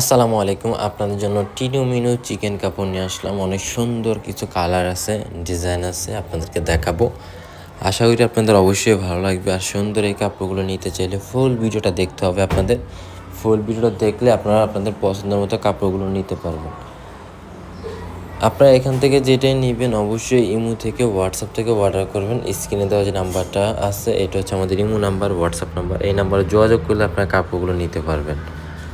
আসসালামু আলাইকুম। আপনাদের জন্য টিনু মিনু চিকেন কাপড় নিয়ে আসলাম। অনেক সুন্দর কিছু কালার আছে, ডিজাইন আছে, আপনাদেরকে দেখাবো। আশা করি আপনাদের অবশ্যই ভালো লাগবে। আর সুন্দর এই কাপড়গুলো নিতে চাইলে ফুল ভিডিওটা দেখতে হবে আপনাদের। ফুল ভিডিওটা দেখলে আপনারা আপনাদের পছন্দের মতো কাপড়গুলো নিতে পারবেন। আপনারা এখান থেকে যেটাই নেবেন, অবশ্যই ইমু থেকে হোয়াটসঅ্যাপ থেকে অর্ডার করবেন। স্ক্রিনে দেওয়া যে নাম্বারটা আছে, এটা হচ্ছে আমাদের ইমু নাম্বার হোয়াটসঅ্যাপ নাম্বার। এই নাম্বারে যোগাযোগ করলে আপনারা কাপড়গুলো নিতে পারবেন।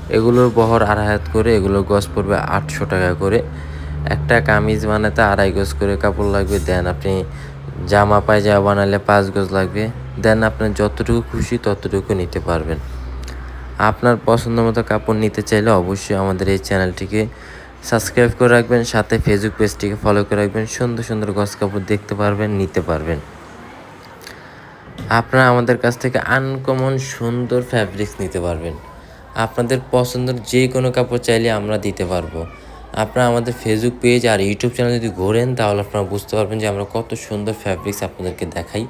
এগুলোর বহর আড়াই হাত করে এগুলোর গজ পড়বে আটশো টাকা করে। একটা কামিজ বানাতে আড়াই গজ করে কাপড় লাগবে। দেন আপনি জামা, পায়জামা বানালে পাঁচ গজ লাগবে। দেন আপনার যতটুকু খুশি ততটুকু নিতে পারবেন। আপনার পছন্দ মতো কাপড় নিতে চাইলে অবশ্যই আমাদের এই চ্যানেলটিকে সাবস্ক্রাইব করে রাখবেন, সাথে ফেসবুক পেজটিকে ফলো করে রাখবেন, সুন্দর সুন্দর গজ কাপড় দেখতে পারবেন, নিতে পারবেন। আপনারা আমাদের কাছ থেকে আনকমন সুন্দর ফ্যাব্রিক্স নিতে পারবেন। আপনাদের পছন্দের যে কোনো কাপড় চাইলে আমরা দিতে পারব। আপনারা আমাদের ফেসবুক পেজ আর ইউটিউব চ্যানেল যদি ঘোরেন, তাহলে আপনারা বুঝতে পারবেন যে আমরা কত সুন্দর ফ্যাব্রিক্স আপনাদেরকে দেখাই।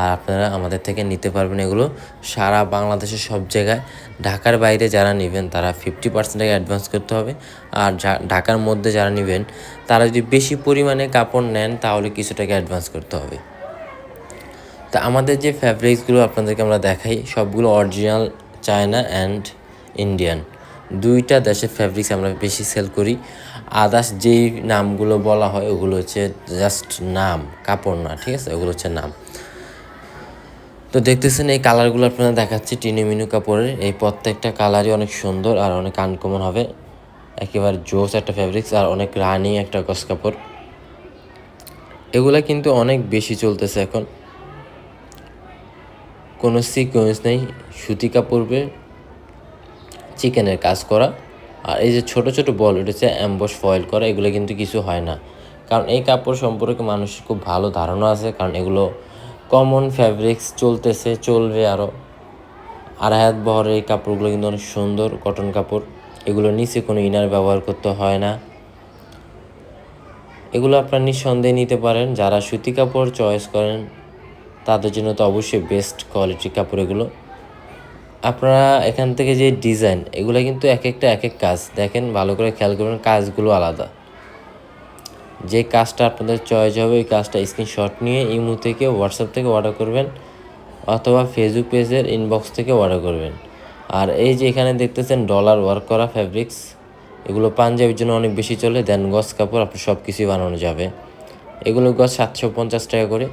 আর আপনারা আমাদের থেকে নিতে পারবেন এগুলো সারা বাংলাদেশের সব জায়গায়। ঢাকার বাইরে যারা নেবেন, তারা ফিফটি পার্সেন্ট অ্যাডভান্স করতে হবে। আর ঢাকার মধ্যে যারা নেবেন, তারা যদি বেশি পরিমাণে কাপড় নেন, তাহলে কিছু টাকা অ্যাডভান্স করতে হবে। তা আমাদের যে ফ্যাব্রিক্সগুলো আপনাদেরকে আমরা দেখাই, সবগুলো অরিজিনাল চায়না অ্যান্ড ইন্ডিয়ান দুইটা দেশের ফ্যাব্রিক্স আমরা বেশি সেল করি। আদার্স যেই নামগুলো বলা হয়, ওগুলো হচ্ছে জাস্ট নাম, কাপড় না, ঠিক আছে? ওগুলো হচ্ছে নাম। তো দেখতেছেন এই কালারগুলো আপনারা দেখাচ্ছি, টিনি মিনু কাপড়ের। এই প্রত্যেকটা কালারই অনেক সুন্দর আর অনেক আনকমন হবে। একেবারে জোস একটা ফ্যাব্রিক্স আর অনেক রানি একটা গস কাপড়। এগুলা কিন্তু অনেক বেশি চলতেছে এখন। কোনো সিকোয়েন্স নেই। সুতি কাপড়বে চিকেনের কাজ করা। আর এই যে ছোট ছোট বল উঠেছে অ্যাম্বস ফয়েল করা, এগুলো কিন্তু কিছু হয় না। কারণ এই কাপড় সম্পর্কে মানুষের খুব ভালো ধারণা আছে, কারণ এগুলো কমন ফ্যাব্রিক্স চলতেছে, চলবে আরও আড়াই হাত বহরের এই কাপড়গুলো কিন্তু অনেক সুন্দর কটন কাপড়। এগুলো নিচে কোনো ইনার ব্যবহার করতে হয় না। এগুলো আপনার নিঃসন্দেহে নিতে পারেন। যারা সুতি কাপড় চয়েস করেন, তাদের জন্য তো অবশ্যই বেস্ট কোয়ালিটির কাপড় এগুলো। আপনারা এখান থেকে যে ডিজাইন এগুলো কিন্তু এক একটা এক এক কাজ। দেখেন, ভালো করে খেয়াল করবেন, কাজগুলো আলাদা। যে কাজটা আপনাদের চয়েস হবে, ওই কাজটা স্ক্রিনশট নিয়ে ইমো থেকে হোয়াটসঅ্যাপ থেকে অর্ডার করবেন, অথবা ফেসবুক পেজের ইনবক্স থেকে অর্ডার করবেন। আর এই যে এখানে দেখতেছেন ডলার ওয়ার্ক করা ফ্যাব্রিক্স এগুলো পাঞ্জাবির জন্য অনেক বেশি চলে দেন গছ কাপড়, আপনি সব কিছুই বানানো যাবে। এগুলো গছ সাতশো পঞ্চাশ টাকা করে।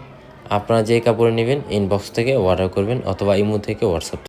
আপনারা যে কাপড় নেবেন ইনবক্স থেকে অর্ডার করবেন, অথবা ইমো থেকে হোয়াটসঅ্যাপ